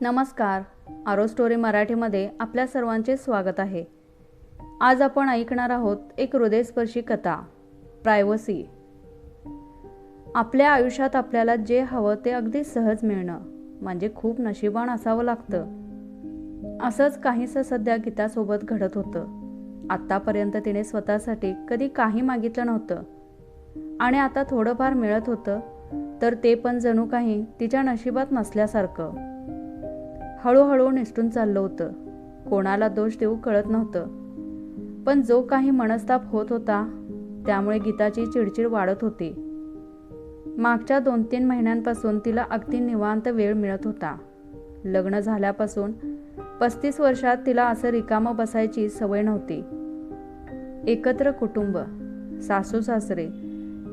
नमस्कार. आरो स्टोरी मराठीमध्ये आपल्या सर्वांचे स्वागत आहे. आज आपण ऐकणार आहोत एक हृदयस्पर्शी कथा प्रायव्हसी. आपल्या आयुष्यात आपल्याला जे हवं ते अगदी सहज मिळणं म्हणजे खूप नशिबान असावं लागतं. असंच काहीसं सध्या गीतासोबत घडत होतं. आत्तापर्यंत तिने स्वतःसाठी कधी काही मागितलं नव्हतं. आणि आता थोडंफार मिळत होतं तर ते पण जणू काही तिच्या नशिबात नसल्यासारखं. हळूहळू निसटून चाललं होतं. कोणाला दोष देऊ कळत नव्हतं. पण जो काही मनस्ताप होत होता त्यामुळे गीताची चिडचिड वाढत होती. मागच्या दोन तीन महिन्यांपासून तिला अगदी निवांत वेळ मिळत होता. लग्न झाल्यापासून पस्तीस वर्षात तिला असं रिकामं बसायची सवय नव्हती. एकत्र कुटुंब सासू सासरे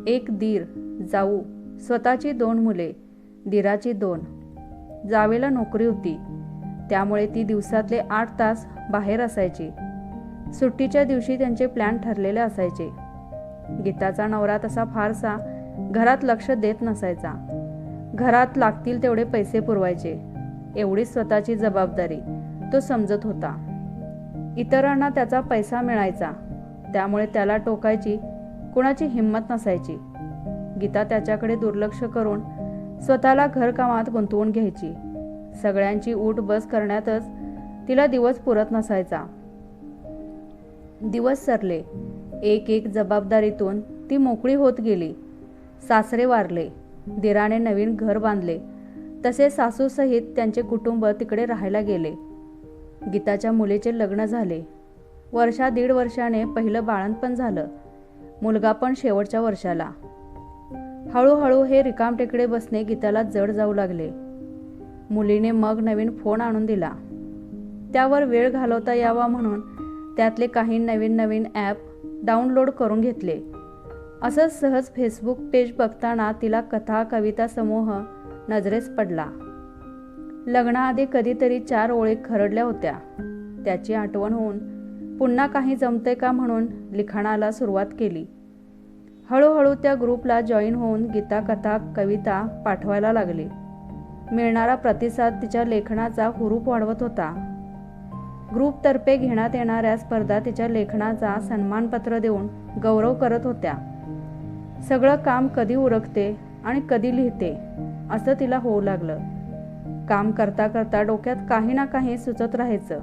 एक दीर जाऊ स्वतःची दोन मुले दीराची दोन जावेला नोकरी होती. त्यामुळे ती दिवसातले आठ तास बाहेर असायची. सुट्टीच्या दिवशी त्यांचे प्लॅन ठरलेले असायचे. गीताचा नवरा तसा फारसा घरात लक्ष देत नसायचा. घरात लागतील तेवढे पैसे पुरवायचे. एवढीच स्वतःची जबाबदारी तो समजत होता. इतरांना त्याचा पैसा मिळायचा. त्यामुळे त्याला टोकायची कुणाची हिंमत नसायची. गीता त्याच्याकडे दुर्लक्ष करून स्वतःला घरकामात गुंतवून घ्यायची. सगळ्यांची ऊट बस करण्यातच तिला दिवस पुरत नसायचा. दिवस सरले. एक एक जबाबदारीतून ती मोकळी होत गेली. सासरे वारले. दिराने नवीन घर बांधले. तसे सासूसहित त्यांचे कुटुंब तिकडे राहायला गेले. गीताच्या मुलीचे लग्न झाले. वर्षा दीड वर्षाने पहिलं बाळंतपण झालं. मुलगा पण शेवटच्या वर्षाला. हळूहळू हे रिकामटेकडे बसणे गीताला जड जाऊ लागले. मुलीने मग नवीन फोन आणून दिला. त्यावर वेळ घालवता यावा म्हणून त्यातले काही नवीन नवीन ॲप डाउनलोड करून घेतले. असंच सहज फेसबुक पेज बघताना तिला कथा कविता समूह नजरेस पडला. लग्नाआधी कधीतरी चार ओळी खरडल्या होत्या. त्याची आठवण होऊन पुन्हा काही जमते का म्हणून लिखाणाला सुरुवात केली. हळूहळू त्या ग्रुपला जॉईन होऊन गीता कथा कविता पाठवायला लागली. मिळणारा प्रतिसाद तिच्या लेखनाचा हुरूप वाढवत होता. ग्रुपतर्फे घेण्यात येणाऱ्या स्पर्धा तिच्या लेखनाचा सन्मानपत्र देऊन गौरव करत होत्या. सगळं काम कधी उरकते आणि कधी लिहिते असं तिला होऊ लागलं. काम करता करता डोक्यात काही ना काही सुचत राहायचं.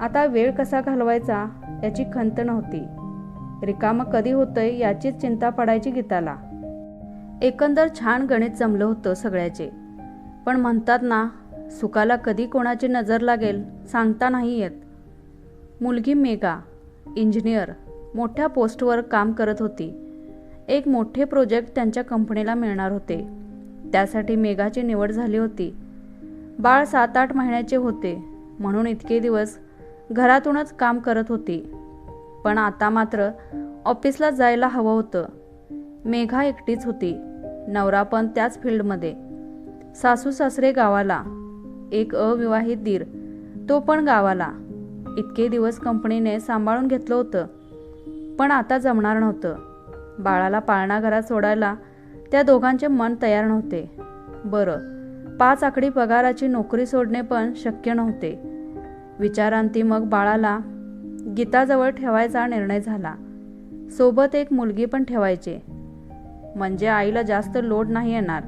आता वेळ कसा घालवायचा याची खंत नव्हती. रिकामं कधी होतंय याचीच चिंता पडायची गीताला. एकंदर छान गणित जमलं होतं सगळ्याचे. पण म्हणतात ना सुखाला कधी कोणाची नजर लागेल सांगता नाही येत. मुलगी मेगा इंजिनियर मोठ्या पोस्टवर काम करत होती. एक मोठे प्रोजेक्ट त्यांच्या कंपनीला मिळणार होते. त्यासाठी मेघाची निवड झाली होती. बाळ सात आठ महिन्याचे होते म्हणून इतके दिवस घरातूनच काम करत होती. पण आता मात्र ऑफिसला जायला हवं होतं. मेघा एकटीच होती. नवरा पण त्याच फील्डमध्ये. सासू सासरे गावाला. एक अविवाहित दीर. तो पण गावाला. इतके दिवस कंपनीने सांभाळून घेतलं होतं. पण आता जमणार नव्हतं. बाळाला पाळणा घरात सोडायला त्या दोघांचे मन तयार नव्हते. बरं पाच आकडी पगाराची नोकरी सोडणे पण शक्य नव्हते. विचारांती मग बाळाला गीताजवळ ठेवायचा निर्णय झाला. सोबत एक मुलगी पण ठेवायचे. म्हणजे आईला जास्त लोड नाही येणार.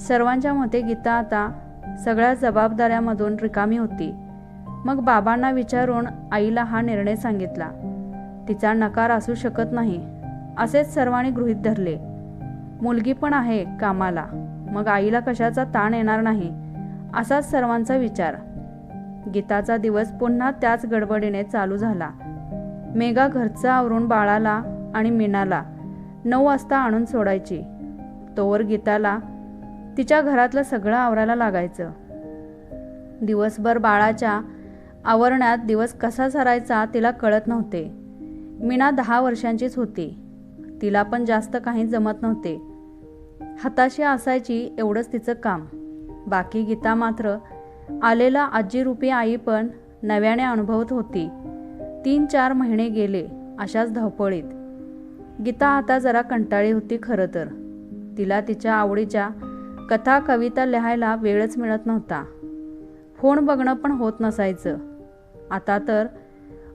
सर्वांच्या मते गीता आता सगळ्या जबाबदाऱ्यामधून रिकामी होती. मग बाबांना विचारून आईला हा निर्णय सांगितला. तिचा नकार असू शकत नाही. असेच सर्वांनी गृहीत धरले. मुलगी पण आहे कामाला. मग आईला कशाचा ताण येणार नाही. असाच सर्वांचा विचार. गीताचा दिवस पुन्हा त्याच गडबडीने चालू झाला. मेघा घरचं आवरून बाळाला आणि मीनाला नऊ वाजता आणून सोडायची. तोवर गीताला तिच्या घरातलं सगळं आवरायला लागायचं. दिवसभर बाळाच्या आवरण्यात दिवस कसा सरायचा तिला कळत नव्हते. मीना दहा वर्षांचीच होती. तिला पण जास्त काही जमत नव्हते. हाताशी असायची एवढंच तिचं काम. बाकी गीता मात्र आलेला आजीरूपी आई पण नव्याने अनुभवत होती. तीन चार महिने गेले अशाच धावपळीत. गीता आता जरा कंटाळी होती खरं तर. तिला तिच्या आवडीच्या कथा कविता लिहायला वेळच मिळत नव्हता. फोन बघणं पण होत नसायचं. आता तर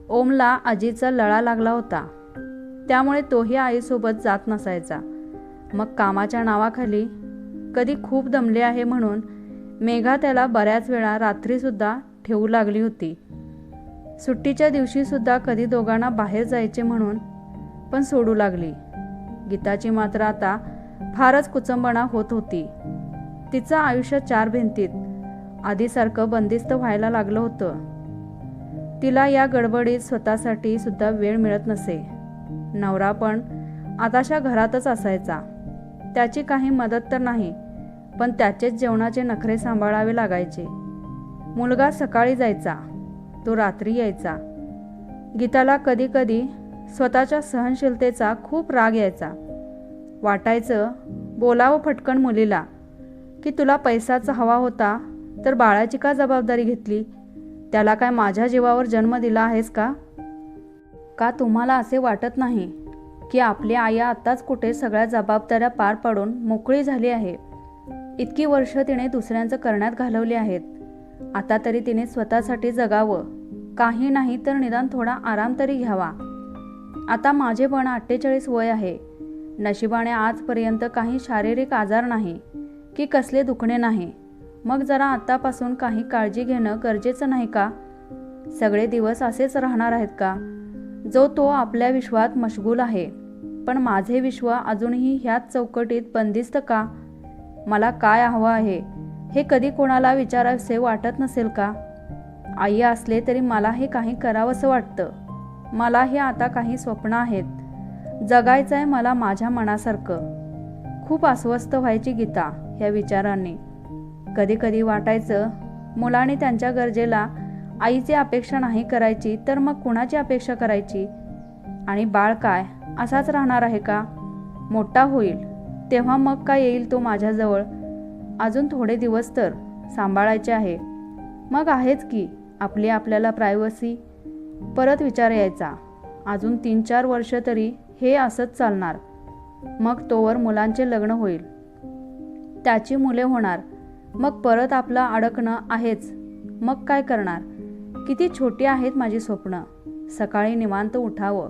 ओमला आजीचा लळा लागला होता. त्यामुळे तोही आईसोबत जात नसायचा. मग कामाच्या नावाखाली कधी खूप दमले आहे म्हणून मेघा त्याला बऱ्याच वेळा रात्रीसुद्धा ठेवू लागली होती. सुट्टीच्या दिवशीसुद्धा कधी दोघांना बाहेर जायचे म्हणून पण सोडू लागली. गीताची मात्र आता फारच कुचंबणा होत होती. तिचं आयुष्य चार भिंतीत आधीसारखं बंदिस्त व्हायला लागलं होतं. तिला या गडबडीत स्वतःसाठी सुद्धा वेळ मिळत नसे. नवरा पण आताशा घरातच असायचा. त्याची काही मदत तर नाही पण त्याचेच जेवणाचे नखरे सांभाळावे लागायचे. मुलगा सकाळी जायचा. तो रात्री यायचा. गीताला कधीकधी स्वतःच्या सहनशीलतेचा खूप राग यायचा. वाटायचं बोलावं फटकन मुलीला. की तुला पैसाचा हवा होता तर बाळाची का जबाबदारी घेतली? त्याला काय माझ्या जीवावर जन्म दिला आहेस का? का तुम्हाला असे वाटत नाही की आपली आई आत्ताच कुठे सगळ्या जबाबदाऱ्या पार पाडून मोकळी झाली आहे? इतकी वर्ष तिने दुसऱ्यांचं करण्यात घालवली आहेत. आता तरी तिने स्वतःसाठी जगावं. काही नाही तर निदान थोडा आराम तरी घ्यावा. आता माझे पण अठ्ठेचाळीस वय आहे. नशिबाने आजपर्यंत काही शारीरिक आजार नाही की कसले दुखणे नाही. मग जरा आत्तापासून काही काळजी घेणं गरजेचं नाही का? सगळे दिवस असेच राहणार आहेत का? जो तो आपल्या विश्वात मशगूल आहे. पण माझे विश्व अजूनही ह्याच चौकटीत बंदिस्त का? मला काय हवं आहे? हे कधी कोणाला विचारावसे वाटत नसेल का? आई असले तरी मला हे काही करावंसं वाटतं. मला हे आता काही स्वप्न आहेत. जगायचं आहे मला माझ्या मनासारखं. खूप अस्वस्थ व्हायची गीता ह्या विचारांनी. कधी कधी वाटायचं मुलाने त्यांच्या गरजेला आईची अपेक्षा नाही करायची तर मग कुणाची अपेक्षा करायची? आणि बाळ काय? असाच राहणार आहे का? मोठा होईल. तेव्हा मग काय येईल तो माझ्याजवळ? अजून थोडे दिवस तर सांभाळायचे आहे. मग आहेच की आपली आपल्याला प्रायव्हसी परत विचार यायचा. अजून तीन चार वर्ष तरी हे असंच चालणार. मग तोवर मुलांचे लग्न होईल. त्याची मुले होणार. मग परत आपलं अडकणं आहेच. मग काय करणार? किती छोटी आहेत माझी स्वप्न. सकाळी निवांत उठावं.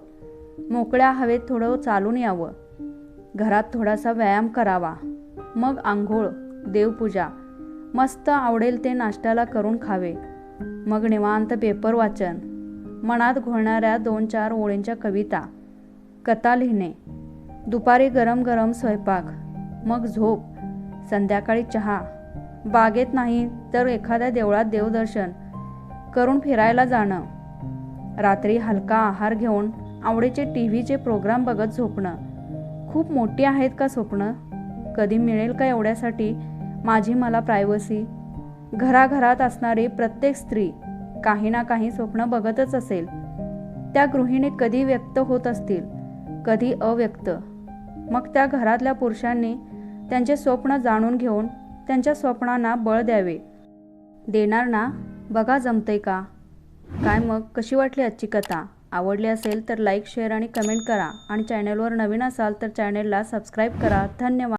मोकळ्या हवेत थोडं चालून यावं. घरात थोडासा व्यायाम करावा. मग आंघोळ देवपूजा मस्त आवडेल ते नाश्त्याला करून खावे. मग निवांत पेपर वाचन. मनात घोळणाऱ्या दोन चार ओळींच्या कविता. कथा लिहिणे. दुपारी गरम गरम स्वयंपाक. मग झोप. संध्याकाळी चहा. बागेत नाही तर एखाद्या देवळात देवदर्शन. करून फिरायला जाणं. रात्री हलका आहार घेऊन आवडीचे टी व्हीचे प्रोग्राम बघत झोपणं. खूप मोठी आहेत का स्वप्न? कधी मिळेल का एवढ्यासाठी? माझी मला प्रायव्हसी घराघरात असणारी प्रत्येक स्त्री काही ना काही स्वप्न बघतच असेल. त्या गृहिणी कधी व्यक्त होत असतील? कधी अव्यक्त. मग त्या घरातल्या पुरुषांनी त्यांचे स्वप्न जाणून घेऊन त्यांच्या स्वप्नांना बळ द्यावे. देणार ना? बघा जमतंय का? काय मग? कशी वाटली आजची कथा? आवडली असेल तर लाईक शेअर आणि कमेंट करा. आणि चॅनलवर नवीन असाल तर चॅनेलला सबस्क्राईब करा. धन्यवाद.